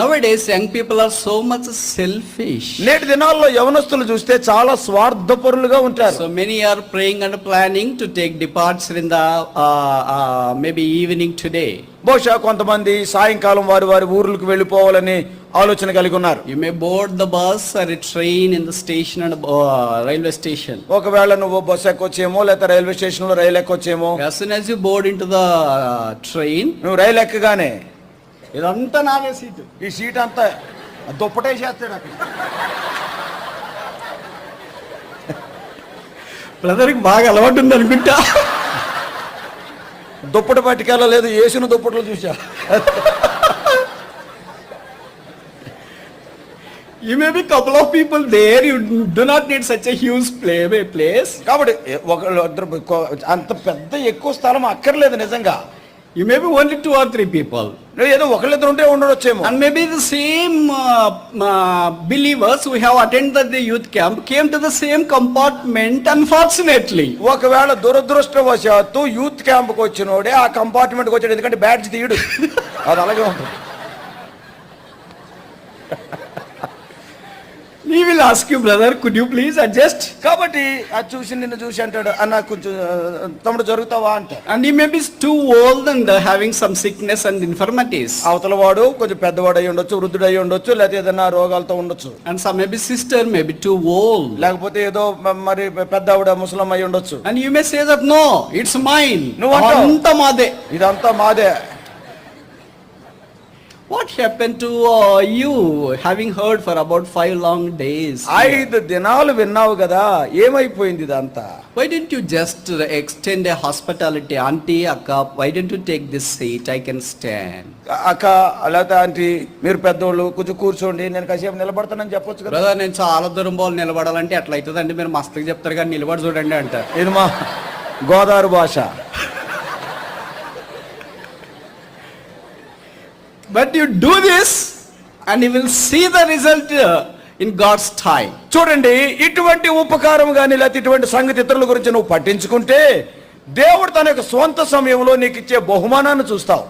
Nowadays young people are so much selfish నేటి దినాల్లో యవనస్తులు చూస్తే చాలా స్వార్థపరులుగా ఉంటారు. So many are praying and planning to take departs in the maybe evening today బహుశా కొంతమంది సాయంకాలం వారి వారి ఊర్లకు వెళ్ళిపోవాలని ఆలోచన కలిగి ఉన్నారు. You may board the bus or train in the station and railway station ఒకవేళ నువ్వు బస్ ఎక్కొచ్చేమో లేదా రైల్వే స్టేషన్లో రైలు ఎక్కొచ్చేమో. As soon as board into the train నువ్వు రైలు ఎక్కగానే ఇదంతా నాదే సీటు. ఈ సీట్ అంతా దుప్పటే చేస్తాడు అక్కడ. బ్రదర్కి బాగా అలవాటు ఉంది అనుకుంటా దుప్పటి పట్టుకెళ్ళలేదు వేసిన దుప్పట్లు చూసా. May be couple of people there, you do not need such a huge play, place. కాబట్టి ఒకళ్ళు ఇద్దరు కో- అంత పెద్ద ఎక్కువ స్థలం అక్కర్లేదు నిజంగా. You be only two or three people ఏదో ఒకళ్ళిద్దరు ఉంటే ఉండొచ్చేమో. And maybe the same believers we have attend the youth camp came to the same compartment unfortunately ఒకవేళ దురదృష్టవశాత్తు యూత్ క్యాంప్కు వచ్చినోడే ఆ కంపార్ట్మెంట్కి వచ్చాడు. ఎందుకంటే బ్యాడ్జ్ తీయడు. అది అలాగే ఉంటుంది. We will ask you brother could you please adjust కాబట్టి అది చూసి నిన్ను చూసి అంటాడు అన్న కొంచెం తమ్ముడు జరుగుతావా? అంట అండ్ ఈ maybes too old and having some sickness and infirmities అవతల వాడు కొంచెం పెద్దవాడు అయి ఉండొచ్చు వృద్ధుడు అయి ఉండొచ్చు లేకపోతే ఏదైనా రోగాలతో ఉండొచ్చు. And some maybe sister maybe too old లేకపోతే ఏదో మరి పెద్ద ఆవిడ ముసలమ్మ అయి ఉండొచ్చు. And you may say that no it's mine నువ్వు అంతా మాదే. ఇదంతా మాదే. What happen to you having heard for about five long days ఐదు దినాలు విన్నావు కదా ఏమైపోయింది ఇదంతా? Why don't you just extend a hospitality aunty అక్క? Why don't you take this seat I can stand అక్క లేదా ఆంటీ మీరు పెద్దోళ్ళు కొంచెం కూర్చోండి నేను కాసేపు నిలబడతానని చెప్పొచ్చు కదా. నేను చాలా దూరం బాగా నిలబడాలంటే అట్లయితుందండి మీరు మస్తుగా చెప్తారు కానీ నిలబడి చూడండి అంటారు ఇది గోదావరి భాష. But you do this and you will see the result in God's time చూడండి ఇటువంటి ఉపకారం కానీ లేకపోతే ఇటువంటి సంగతి ఇతరుల గురించి నువ్వు పట్టించుకుంటే దేవుడు తన యొక్క స్వంత సమయంలో నీకు ఇచ్చే బహుమానాన్ని చూస్తావు.